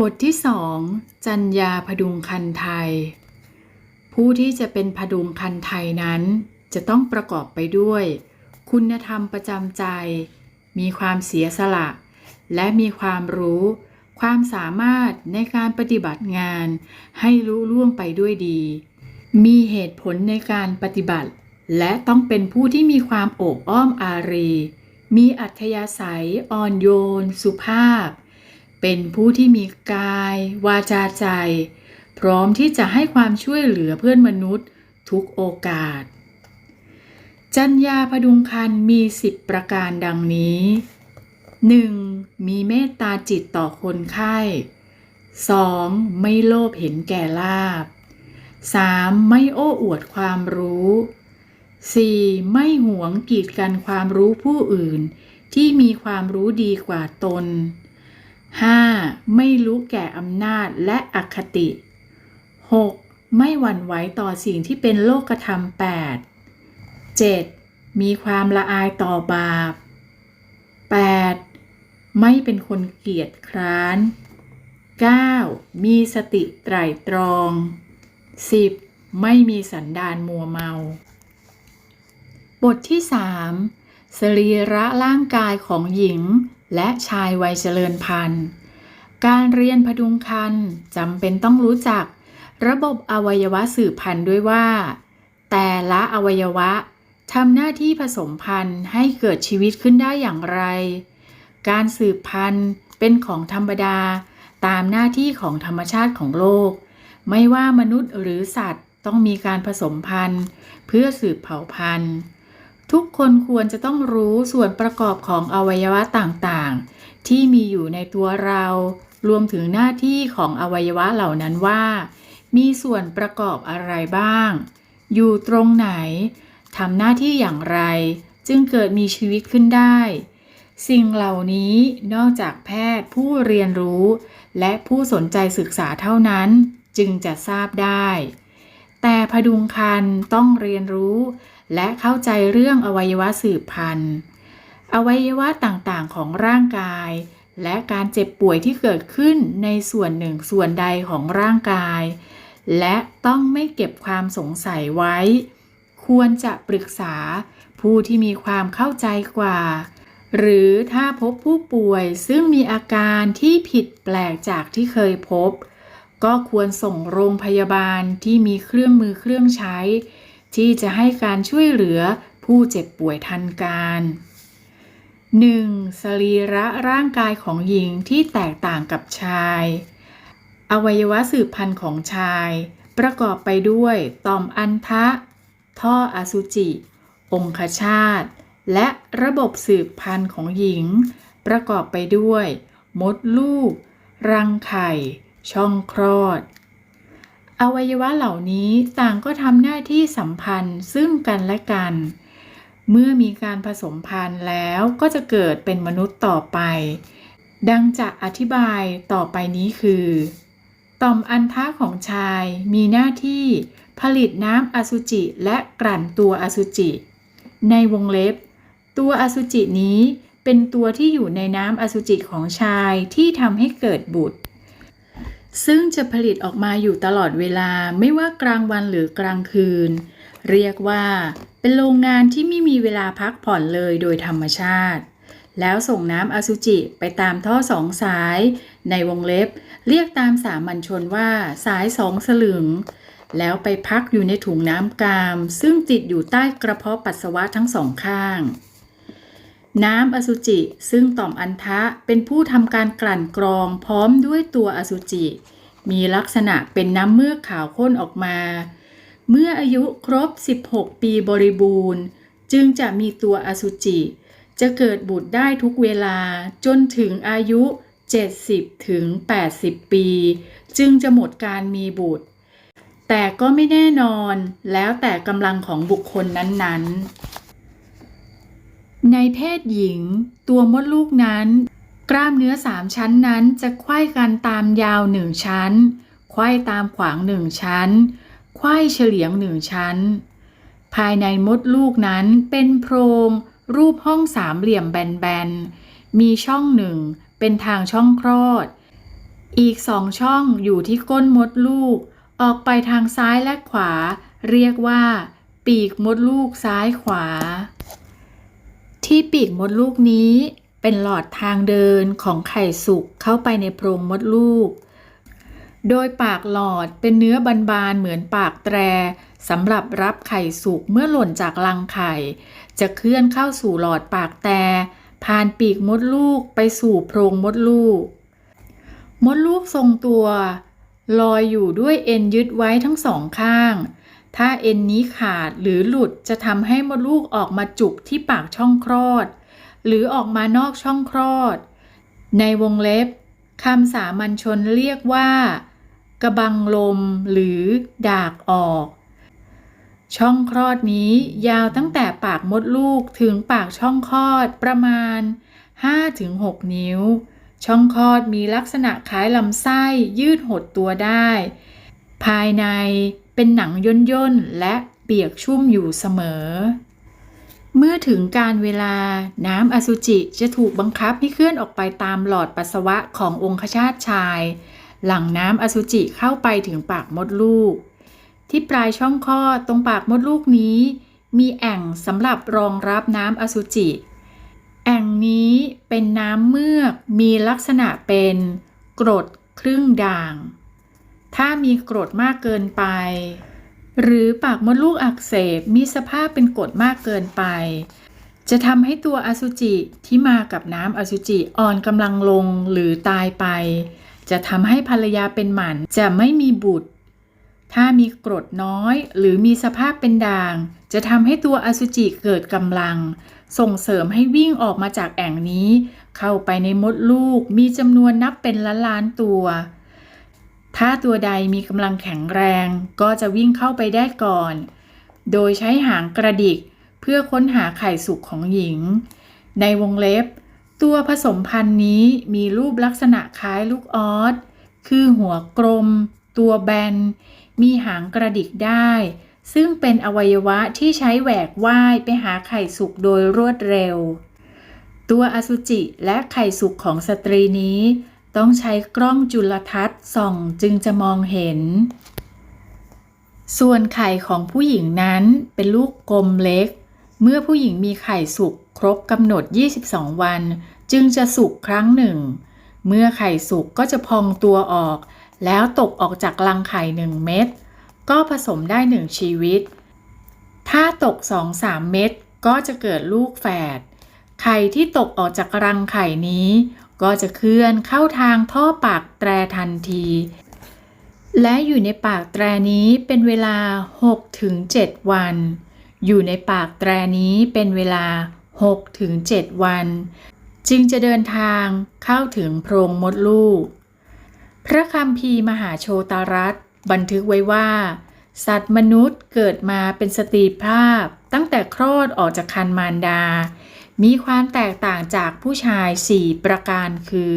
บทที่สองจัญญาพดุงคันไทย ผู้ที่จะเป็นพดุงคันไทยนั้น จะต้องประกอบไปด้วย คุณธรรมประจำใจ มีความเสียสละ และมีความรู้ ความสามารถในการปฏิบัติงาน ให้รู้ล่วงไปด้วยดี มีเหตุผลในการปฏิบัติ และต้องเป็นผู้ที่มีความโอบอ้อมอารี มีอัธยาศัยอ่อนโยน สุภาพ เป็นผู้ที่มีกาย วาจาใจ พร้อมที่จะให้ความช่วยเหลือเพื่อนมนุษย์ทุกโอกาส จัญญาพดุงคันมีสิบประการดังนี้ 1. มีเมตตาจิตต่อคนไข้ 2. ไม่โลภเห็นแก่ลาบ 3. ไม่โอ้อวดความรู้ 4. ไม่หวงกีดกันความรู้ผู้อื่น ที่มีความรู้ดีกว่าตน 5. ไม่รู้แก่อำนาจและอคติ 6. ไม่หวั่นไหวต่อสิ่งที่เป็นโลกธรรม 8 7. มีความละอายต่อบาป 8. ไม่เป็นคนเกียจคร้าน 9. มีสติไตรตรอง 10. ไม่มีสันดานมัวเมา บทที่ 3 สรีระร่างกายของหญิง และชายวัยเจริญพันธุ์ การเรียนพดุงคันจำเป็นต้องรู้จัก ระบบอวัยวะสืบพันธุ์ด้วยว่า แต่ละอวัยวะทำหน้าที่ผสมพันธุ์ให้เกิดชีวิตขึ้นได้อย่างไร การสืบพันธุ์เป็นของธรรมดาตามหน้าที่ของธรรมชาติของโลก ไม่ว่ามนุษย์หรือสัตว์ต้องมีการผสมพันธุ์ เพื่อสืบเผ่าพันธุ์ ทุกคนควรจะต้องรู้ส่วนประกอบของอวัยวะต่างๆ ที่มีอยู่ในตัวเรา รวมถึงหน้าที่ของอวัยวะเหล่านั้นว่า มีส่วนประกอบอะไรบ้าง อยู่ตรงไหนทำหน้าที่อย่างไร จึงเกิดมีชีวิตขึ้นได้ สิ่งเหล่านี้นอกจากแพทย์ผู้เรียนรู้ และผู้สนใจศึกษาเท่านั้น จึงจะทราบได้ แต่พดุงคันต้องเรียนรู้ และเข้าใจเรื่องอวัยวะสืบพันธุ์ อวัยวะต่างๆของร่างกาย และการเจ็บป่วยที่เกิดขึ้นในส่วนหนึ่งส่วนใดของร่างกาย และต้องไม่เก็บความสงสัยไว้ ควรจะปรึกษาผู้ที่มีความเข้าใจกว่า หรือถ้าพบผู้ป่วยซึ่งมีอาการที่ผิดแปลกจากที่เคยพบ ก็ควรส่งโรงพยาบาลที่มีเครื่องมือเครื่องใช้ ที่จะให้การช่วยเหลือผู้เจ็บป่วยทันการ 1. สรีระร่างกายของหญิงที่แตกต่างกับชาย อวัยวะสืบพันธุ์ของชาย ประกอบไปด้วยต่อมอันทะ ท่ออสุจิ องคชาต และระบบสืบพันธุ์ของหญิง ประกอบไปด้วย มดลูก รังไข่ ช่องคลอด อวัยวะเหล่านี้ต่างก็ทำหน้าที่สัมพันธ์ซึ่งกันและกัน เมื่อมีการผสมพันธุ์แล้วก็จะเกิดเป็นมนุษย์ต่อไป ดังจะอธิบายต่อไปนี้คือ ต่อมอันทะของชายมีหน้าที่ผลิตน้ำอสุจิและกลั่นตัวอสุจิ ในวงเล็บ ตัวอสุจินี้เป็นตัวที่อยู่ในน้ำอสุจิของชายที่ทำให้เกิดบุตร ซึ่งจะผลิตออกมาอยู่ตลอดเวลาไม่ว่ากลางวันหรือกลางคืน เรียกว่าเป็นโรงงานที่ไม่มีเวลาพักผ่อนเลยโดยธรรมชาติ แล้วส่งน้ำอสุจิไปตามท่อสองสาย ในวงเล็บ เรียกตามสามัญชนว่าสายสองสลึง แล้วไปพักอยู่ในถุงน้ำกาม ซึ่งติดอยู่ใต้กระเพาะปัสสาวะทั้งสองข้าง น้ำอสุจิ ซึ่งต่อมอันทะเป็นผู้ทำการกลั่นกรองพร้อมด้วยตัวอสุจิ มีลักษณะเป็นน้ำเมือกขาวข้นออกมา เมื่ออายุครบ 16 ปีบริบูรณ์ จึงจะมีตัวอสุจิ จะเกิดบุตรได้ทุกเวลาจนถึงอายุ 70 ถึง 80 ปี จึงจะหมดการมีบุตร แต่ก็ไม่แน่นอนแล้วแต่กำลังของบุคคลนั้นๆ ในเพศหญิง ตัวมดลูกนั้น กล้ามเนื้อสามชั้นนั้นจะไขว้กันตามยาวหนึ่งชั้น ไขว้ตามขวางหนึ่งชั้น ไขว้เฉลียงหนึ่งชั้น ภายในมดลูกนั้นเป็นโพรง รูปห้องสามเหลี่ยมแบนๆ มีช่องหนึ่งเป็นทางช่องคลอด อีกสองช่องอยู่ที่ก้นมดลูก ออกไปทางซ้ายและขวา เรียกว่า ปีกมดลูกซ้ายขวา ที่ปีกมดลูกนี้เป็นหลอดทางเดินของไข่สุกเข้าไปในโพรงมดลูก โดยปากหลอดเป็นเนื้อบานๆเหมือนปากแตรสำหรับรับไข่สุกเมื่อหล่นจากรังไข่ จะเคลื่อนเข้าสู่หลอดปากแตรผ่านปีกมดลูกไปสู่โพรงมดลูก มดลูกทรงตัว ลอยอยู่ด้วยเอ็นยึดไว้ทั้งสองข้าง ถ้าเอ็นนี้ขาดหรือหลุดจะทำให้มดลูกออกมาจุกที่ปากช่องคลอด หรือออกมานอกช่องคลอด ในวงเล็บคำสามัญชนเรียกว่า กระบังลมหรือดากออก ช่องคลอดนี้ยาวตั้งแต่ปากมดลูกถึงปากช่องคลอดประมาณ 5-6 นิ้ว ช่องคลอดมีลักษณะคล้ายลำไส้ยืดหดตัวได้ ภายใน เป็นหนังย่นย่นๆ และเปียกชุ่มอยู่เสมอ เมื่อถึงการเวลาน้ำอสุจิจะถูกบังคับให้เคลื่อนออกไปตามหลอดปัสสาวะขององคชาตชาย หลังน้ำอสุจิเข้าไปถึงปากมดลูก ที่ปลายช่องคลอดตรงปากมดลูกนี้ มีแอ่งสำหรับรองรับน้ำอสุจิ แอ่งนี้เป็นน้ำเมือกมีลักษณะเป็นกรดครึ่งด่าง ถ้ามีกรดมากเกินไป หรือปากมดลูกอักเสบมีสภาพเป็นกรดมากเกินไป จะทำให้ตัวอสุจิที่มากับน้ำอสุจิอ่อนกำลังลงหรือตายไป จะทำให้ภรรยาเป็นหมันจะไม่มีบุตร ถ้ามีกรดน้อย หรือมีสภาพเป็นด่าง จะทำให้ตัวอสุจิเกิดกำลัง ส่งเสริมให้วิ่งออกมาจากแอ่งนี้ เข้าไปในมดลูกมีจำนวนนับเป็นล้านล้านตัว ถ้าตัวใดมีกำลังแข็งแรงก็จะวิ่งเข้าไปได้ก่อน โดยใช้หางกระดิกเพื่อค้นหาไข่สุกของหญิง ในวงเล็บ ตัวผสมพันธุ์นี้มีรูปลักษณะคล้ายลูกออสคือหัวกลม ตัวแบน มีหางกระดิกได้ ซึ่งเป็นอวัยวะที่ใช้แหวกว่ายไปหาไข่สุกโดยรวดเร็ว ตัวอสุจิและไข่สุกของสตรีนี้ ต้องใช้กล้องจุลทรรศน์ส่องจึงจะมองเห็น ส่วนไข่ของผู้หญิงนั้นเป็นลูกกลมเล็ก เมื่อผู้หญิงมีไข่สุกครบกำหนด 22 วัน จึงจะสุกครั้งหนึ่ง เมื่อไข่สุกก็จะพองตัวออก แล้วตกออกจากรังไข่หนึ่งเม็ด ก็ผสมได้หนึ่งชีวิต ถ้าตก 2-3 เม็ดก็จะเกิดลูกแฝดไข่ที่ตกออกจากรังไข่นี้ ก็จะเคลื่อนเข้าทางท่อปากแตรทันที และอยู่ในปากแตรนี้เป็นเวลา 6-7 วัน อยู่ในปากแตรนี้เป็นเวลา 6-7 วัน จึงจะเดินทางเข้าถึงโพรงมดลูก พระคัมภีมหาโชตารัสบันทึกไว้ว่า สัตว์มนุษย์เกิดมาเป็นสตรีภาพตั้งแต่คลอดออกจากคันมารดา มีความแตกต่างจากผู้ชาย 4 ประการคือ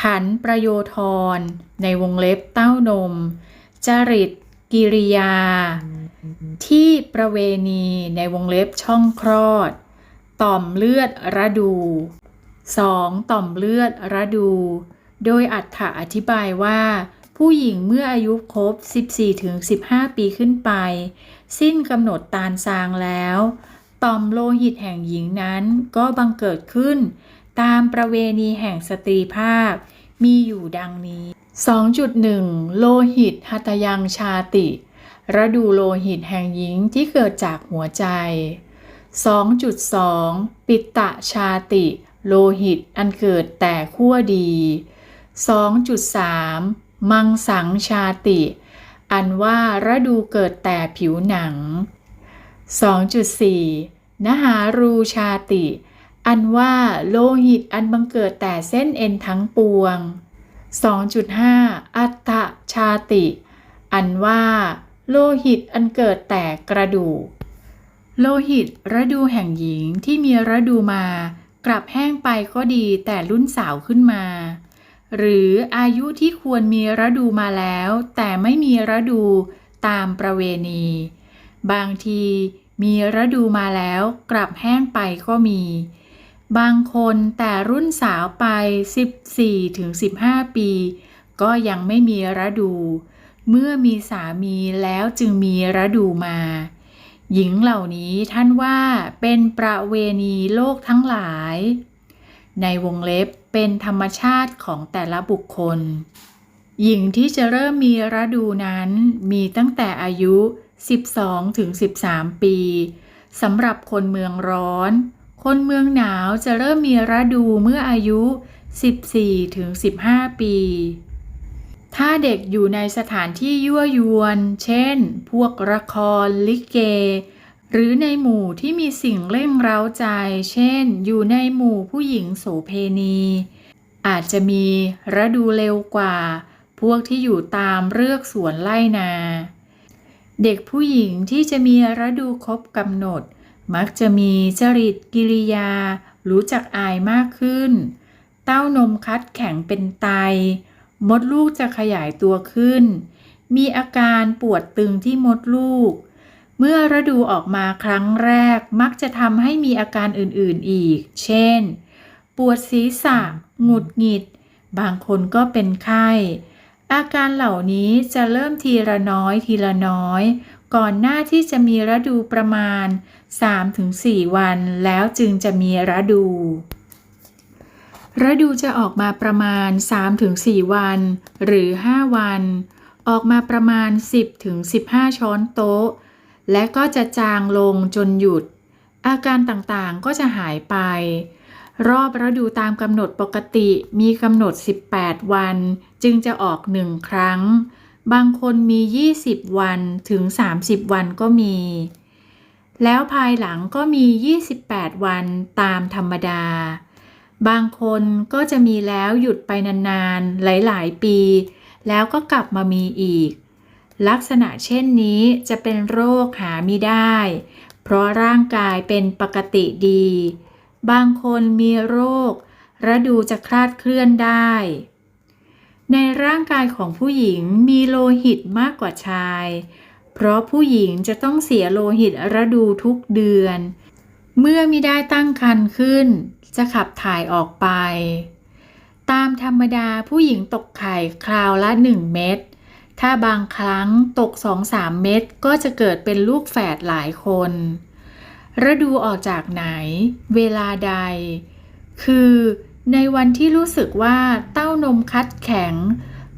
ฐานประโยธร ในวงเล็บเต้านม จริตกิริยา ที่ประเวณีในวงเล็บช่องคลอด ต่อมเลือดระดู 2. ต่อมเลือดระดู โดยอัฏฐอธิบายว่าผู้หญิงเมื่ออายุครบ 14-15 ปีขึ้นไป สิ้นกำหนดตาลซางแล้ว ต่อมโลหิตแห่งหญิงนั้นก็บังเกิดขึ้น ตามประเวณีแห่งสตรีภาพ มีอยู่ดังนี้ 2.1 โลหิตหัตยังชาติ ระดูโลหิตแห่งหญิงที่เกิดจากหัวใจ 2.2 ปิตตะชาติ โลหิตอันเกิดแต่ขั้วดี 2.3 มังสังชาติ อันว่าระดูเกิดแต่ผิวหนัง 2.4 นหารูชาติ อันว่าโลหิตอันบังเกิดแต่เส้นเอ็นทั้งปวง 2.5 อัตตชาติ อันว่า โลหิตอันเกิดแต่กระดูก โลหิตระดูแห่งหญิงที่มีระดูมา กลับแห้งไปก็ดีแต่รุ่นสาวขึ้นมา หรืออายุที่ควรมีระดูมาแล้ว แต่ไม่มีระดูตามประเวณี บางทีมีระดูมาแล้วกลับแห้งไปก็มี บางคนแต่รุ่นสาวไป 14-15 ปี ก็ยังไม่มีฤดู เมื่อมีสามีแล้วจึงมีฤดูมา หญิงเหล่านี้ท่านว่าเป็นประเวณีโลกทั้งหลาย ในวงเล็บเป็นธรรมชาติของแต่ละบุคคล หญิงที่จะเริ่มมีฤดูนั้นมีตั้งแต่อายุ 12ถึง13 ปีสำหรับคนเมืองร้อน คนเมืองหนาวจะเริ่มมีฤดูเมื่ออายุ 14ถึง15 ปี ถ้าเด็กอยู่ในสถานที่ยั่วยวน เช่น พวกละคร ลิเก หรือในหมู่ที่มีสิ่งเร่งเร้าใจ เช่น อยู่ในหมู่ผู้หญิงโสเพณี อาจจะมีฤดูเร็วกว่า พวกที่อยู่ตามเรือกสวนไล่นา เด็กผู้หญิงที่จะมีฤดูครบกำหนด มักจะมีจริตกิริยา รู้จักอายมากขึ้น เต้านมคัดแข็งเป็นไต มดลูกจะขยายตัวขึ้น มีอาการปวดตึงที่มดลูก เมื่อฤดูออกมาครั้งแรกมักจะทำให้มีอาการอื่นๆอีก เช่น ปวดศีรษะ หงุดหงิด บางคนก็เป็นไข้ อาการเหล่านี้จะเริ่มทีละน้อยทีละน้อย ก่อนหน้าที่จะมีฤดูประมาณ 3-4 วันแล้วจึงจะมีฤดูฤดูจะออกมาประมาณ 3-4 วัน หรือ 5 วัน ออกมาประมาณ 10-15 ช้อนโต๊ะ และก็จะจางลงจนหยุด อาการต่างๆก็จะหายไป รอบฤดูตามกำหนดปกติมีกำหนด 18 วัน จึงจะออกหนึ่งครั้ง บางคนมี 20 วันถึง 30 วันก็มี แล้วภายหลังก็มี 28 วันตามธรรมดา บางคนก็จะมีแล้วหยุดไปนานๆ หลายๆ ปี แล้วก็กลับมามีอีก ลักษณะเช่นนี้จะเป็นโรคหาไม่ได้ เพราะร่างกายเป็นปกติดี บางคนมีโรคฤดูจะคลาดเคลื่อนได้ ในร่างกายของผู้หญิงมีโลหิตมากกว่าชาย เพราะผู้หญิงจะต้องเสียโลหิตฤดูทุกเดือน เมื่อมิได้ตั้งครรภ์ขึ้น จะขับถ่ายออกไป ตามธรรมดาผู้หญิงตกไข่คราวละ 1 เม็ดถ้าบางครั้งตก 2-3 เม็ดก็จะเกิดเป็นลูกแฝดหลายคน ฤดูออกจากไหน เวลาใด คือในวันที่รู้สึกว่าเต้านมคัดแข็ง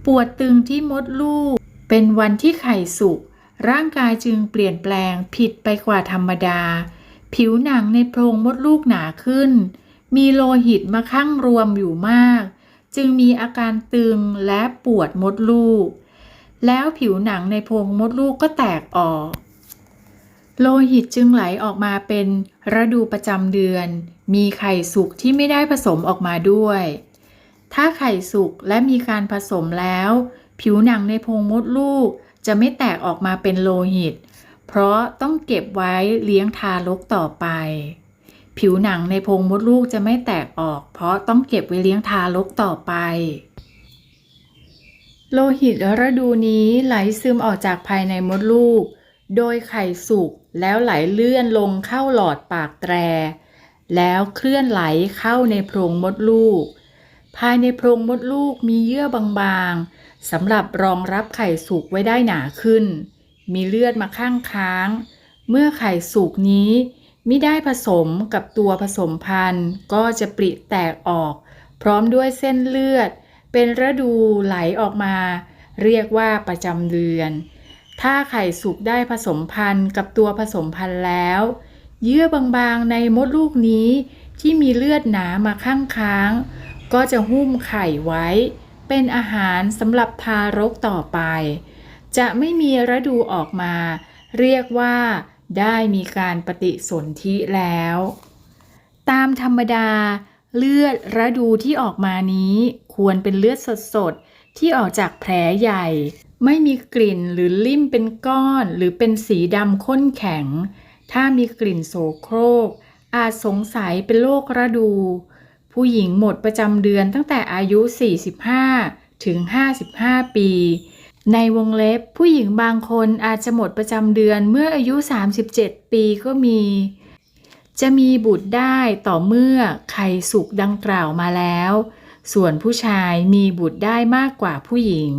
ปวดตึงที่มดลูก เป็นวันที่ไข่สุก ร่างกายจึงเปลี่ยนแปลงผิดไปกว่าธรรมดา ผิวหนังในโพรงมดลูกหนาขึ้น มีโลหิตมาข้างรวมอยู่มาก จึงมีอาการตึงและปวดมดลูก แล้วผิวหนังในโพรงมดลูกก็แตกออก โลหิตจึงไหลออกมาเป็นฤดูประจำเดือน มีไข่สุกที่ไม่ได้ผสมออกมาด้วย ถ้าไข่สุกและมีการผสมแล้ว ผิวหนังในโพรงมดลูกจะไม่แตกออกมาเป็นโลหิต เพราะต้องเก็บไว้เลี้ยงทารกต่อไป ผิวหนังในโพรงมดลูกจะไม่แตกออก เพราะต้องเก็บไว้เลี้ยงทารกต่อไป โลหิตฤดูนี้ไหลซึมออกจากภายในมดลูก โดยไข่สุกแล้วไหลเลื่อนลงเข้าหลอดปากแตร แล้วเคลื่อนไหลเข้าในโพรงมดลูก ภายในโพรงมดลูกมีเยื่อบางๆสำหรับรองรับไข่สุกไว้ได้หนาขึ้น มีเลือดมาข้างค้าง เมื่อไข่สุกนี้มิได้ผสมกับตัวผสมพันธุ์ก็จะปริแตกออก พร้อมด้วยเส้นเลือด เป็นฤดูไหลออกมา เรียกว่าประจำเดือน ถ้าไข่สุกได้ผสมพันธุ์กับตัวผสมพันธุ์แล้ว เยื่อบางๆในมดลูกนี้ที่มีเลือดหนามาข้างค้าง ก็จะหุ้มไข่ไว้ เป็นอาหารสำหรับทารกต่อไป จะไม่มีฤดูออกมา เรียกว่าได้มีการปฏิสนธิแล้ว ตามธรรมดา เลือดฤดูที่ออกมานี้ ควรเป็นเลือดสดๆที่ออกจากแผลใหญ่ ไม่มีกลิ่นหรือลิ่มเป็นก้อนหรือเป็นสีดำข้นแข็ง ถ้ามีกลิ่นโสโครก อาจสงสัยเป็นโรคฤดู ผู้หญิงหมดประจำเดือนตั้งแต่อายุ 45 ถึง 55 ปี ในวงเล็บผู้หญิงบางคนอาจจะหมดประจำเดือนเมื่ออายุ 37 ปีก็มี จะมีบุตรได้ต่อเมื่อไข่สุกดังกล่าวมาแล้ว ส่วนผู้ชายมีบุตรได้มากกว่าผู้หญิง